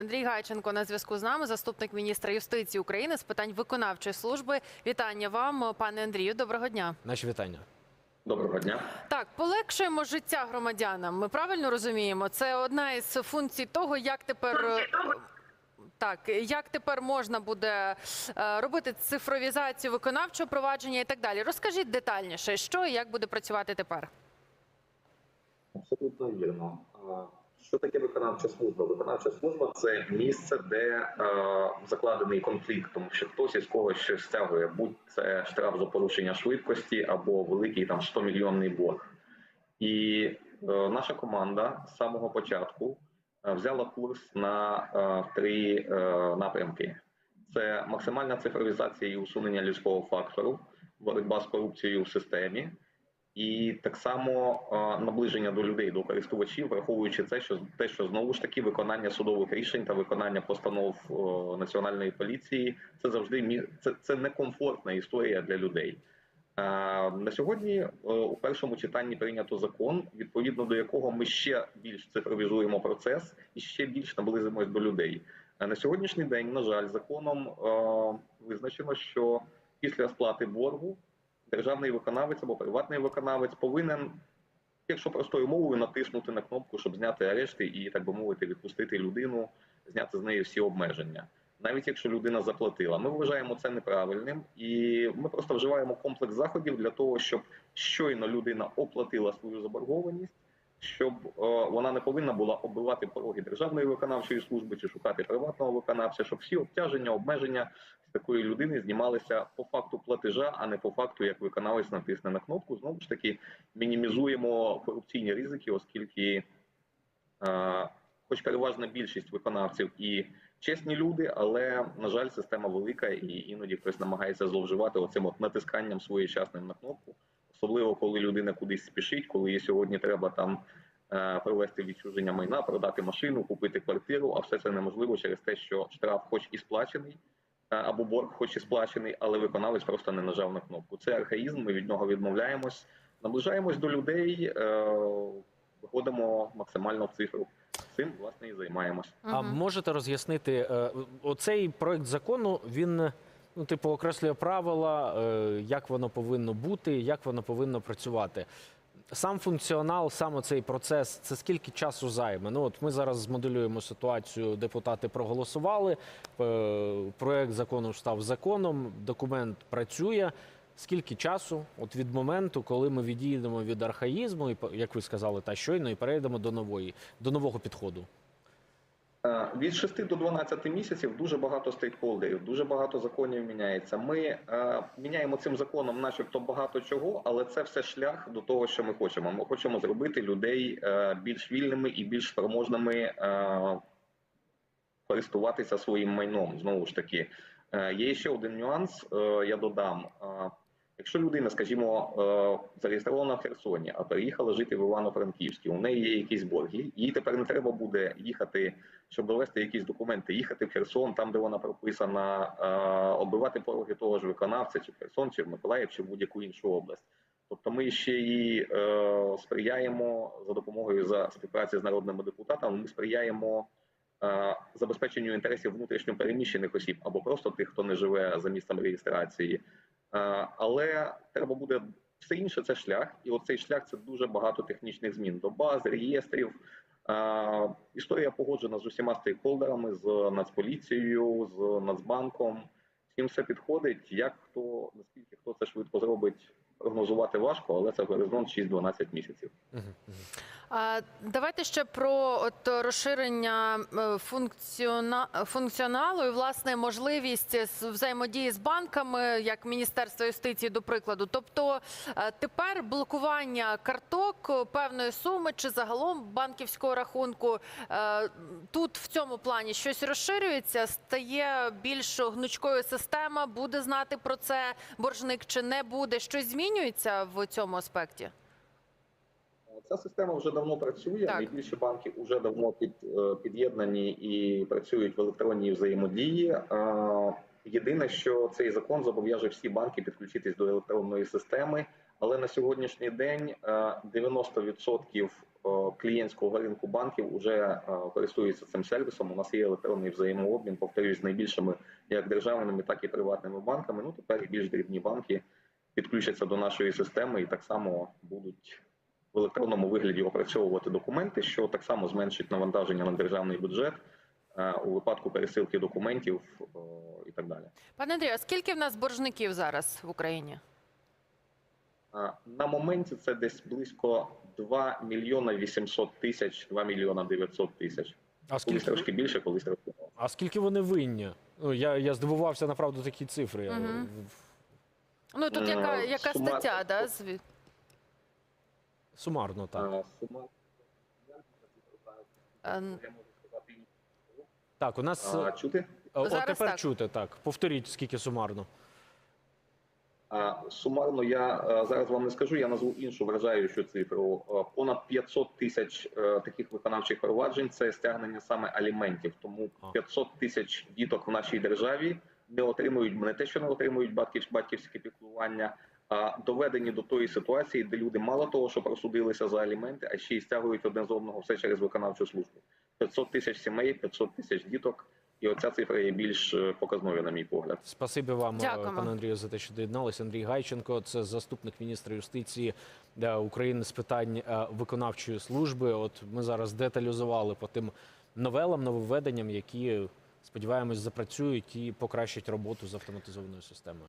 Андрій Гайченко на зв'язку з нами, заступник міністра юстиції України з питань виконавчої служби. Вітання вам, пане Андрію. Доброго дня. Наші вітання. Доброго дня. Так, полегшуємо життя громадянам. Ми правильно розуміємо? Це одна із функцій того, як тепер е, так, як тепер можна буде е, робити цифровізацію виконавчого провадження і так далі. Розкажіть детальніше, що і як буде працювати тепер. Абсолютно вірно. Що таке виконавча служба? Виконавча служба це місце, де е, закладений конфлікт, тому що хтось із когось щось стягує, будь це штраф за порушення швидкості або великий там 100 мільйонний борг. І е, наша команда з самого початку е, взяла курс на е, три е, напрямки: це максимальна цифровізація і усунення людського фактору, боротьба з корупцією в системі. І так само е, наближення до людей, до користувачів, враховуючи це, що те, що знову ж таки виконання судових рішень та виконання постанов е, національної поліції, це завжди мі- це, це некомфортна історія для людей. Е, На сьогодні у першому читанні прийнято закон, відповідно до якого ми ще більш цифровізуємо процес і ще більш наблизимось до людей. На сьогоднішній день, на жаль, законом визначено, що після сплати боргу державний виконавець або приватний виконавець повинен, якщо простою мовою, натиснути на кнопку, щоб зняти арешти і, так би мовити, відпустити людину, зняти з неї всі обмеження. Навіть якщо людина заплатила, ми вважаємо це неправильним, і ми просто вживаємо комплекс заходів для того, щоб щойно людина оплатила свою заборгованість, щоб е, вона не повинна була оббивати пороги державної виконавчої служби чи шукати приватного виконавця, щоб всі обтяження, обмеження такої людини знімалися по факту платежа, а не по факту, як виконавець натисне на кнопку. Знову ж таки, мінімізуємо корупційні ризики, оскільки, е, хоч переважна більшість виконавців і чесні люди, але на жаль, система велика, і іноді хтось намагається зловживати оцим от натисканням своєчасним на кнопку, особливо коли людина кудись спішить, коли їй сьогодні треба там. е, Провести відчуження майна, продати машину, купити квартиру, а все це неможливо через те, що штраф, хоч і сплачений, або борг, хоч і сплачений, але виконавець просто не нажав на кнопку. Це архаїзм. Ми від нього відмовляємось, наближаємось до людей, е, виходимо максимально в цифру. Цим власне і займаємось. А можете роз'яснити, е, оцей проект закону він ну, типу, окреслює правила, е, як воно повинно бути, як воно повинно працювати. Сам функціонал, сам цей процес, це скільки часу займе? Ну от ми зараз змоделюємо ситуацію. Депутати проголосували. проєкт Проект закону став законом, документ працює. Скільки часу, от від моменту, коли ми відійдемо від архаїзму, і як ви сказали, та щойно, і перейдемо до нової, до нового підходу? Е, Від 6 до 12 місяців дуже багато стейкхолдерів, дуже багато законів міняється. Ми е, міняємо цим законом, начебто, багато чого, але це все шлях до того, що ми хочемо. Ми хочемо зробити людей е, більш вільними і більш спроможними користуватися своїм майном. Знову ж таки, є ще один нюанс. я додам. Якщо людина, скажімо, е, зареєстрована в Херсоні, а переїхала жити в Івано-Франківській, у неї є якісь борги, їй тепер не треба буде їхати, щоб довести якісь документи, їхати в Херсон, там де вона прописана, е, оббивати пороги того ж виконавця, чи в Херсон, чи в Миколаїв, чи в будь-яку іншу область. Тобто ми ще і е, сприяємо за допомогою за співпраці з народними депутатами. Ми сприяємо забезпеченню інтересів внутрішньо переміщених осіб або просто тих, хто не живе за місцем реєстрації. Е, Але треба буде все інше це шлях, і оцей шлях це дуже багато технічних змін до баз, реєстрів. Е, Історія погоджена з усіма стейкхолдерами, з Нацполіцією, з Нацбанком. Всім все підходить. Як хто наскільки хто це швидко зробить, прогнозувати важко, але це горизонт 6-12 місяців. Давайте ще про от розширення е, функціона... функціоналу і власне можливість взаємодії з банками, як Міністерство юстиції, до прикладу. Тобто е, тепер блокування карток е, певної суми чи загалом банківського рахунку тут в цьому плані щось розширюється, стає більш гнучкою система, буде знати про це боржник чи не буде. Щось змінюється в цьому аспекті. Ця система вже давно працює. Так. Найбільші банки вже давно під, е, під'єднані і працюють в електронній взаємодії. Е, Єдине, що цей закон зобов'яже всі банки підключитись до електронної системи, Але на сьогоднішній день е, 90% е, клієнтського ринку банків вже е, користуються цим сервісом. У нас є електронний взаємообмін, повторюсь, з найбільшими як державними, так і приватними банками. Ну тепер і більш дрібні банки підключаться до нашої системи і так само будуть в електронному вигляді опрацьовувати документи, що так само зменшить навантаження на державний бюджет е, у випадку пересилки документів е, і так далі. Пане Андрію, а скільки в нас боржників зараз в Україні? На моменті це десь близько 2 мільйона 800 тисяч, 2 мільйона 900 тисяч. А Колись трошки більше, колись трошки менше. а скільки вони винні? Ну, я, я здивувався направду такі цифри. Мгм. Ну тут Е, яка, яка сума- стаття, да? зві- Сумарно так. А, Сума Е, я можу сказати. Так, у нас А, е, чути? зараз тепер так. чути так. Повторіть, скільки сумарно. Сумарно я е, зараз вам не скажу, я назву іншу вражаючу цифру. Понад 500 тисяч е, таких виконавчих проваджень це стягнення саме аліментів. Тому А. 500 тисяч діток в нашій державі не отримують не те, що не отримують батьків, батьківське піклування, а доведені до тої ситуації, де люди мало того, що просудилися за аліменти, а ще й стягують одне з одного все через виконавчу службу. 500 тисяч сімей, 500 тисяч діток. І оця цифра є більш е, показною, на мій погляд. Спасибі вам, е, Дякуємо. пане Андрію, за те, що доєдналися. Андрій Гайченко, це заступник міністра юстиції е, України з питань виконавчої служби. От ми зараз деталізували по тим новелам, нововведенням, які сподіваємось запрацюють і покращать роботу з автоматизованою системою.